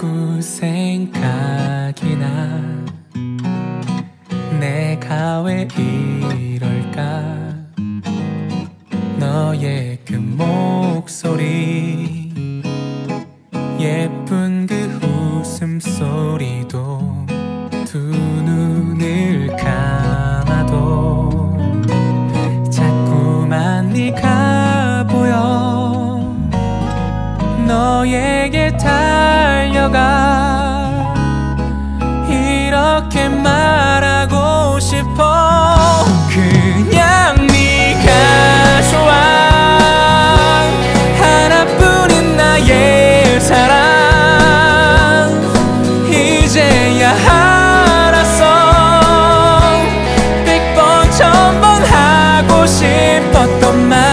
자꾸 생각이 나 내가 왜 이럴까? 너의 그 목소리 예쁜 그 웃음소리도 너에게 달려가. 이렇게 말하고 싶어. 그냥 네가 좋아. 하나뿐인 나의 사랑. 이제야 알았어. 백번 천번 하고 싶었던 말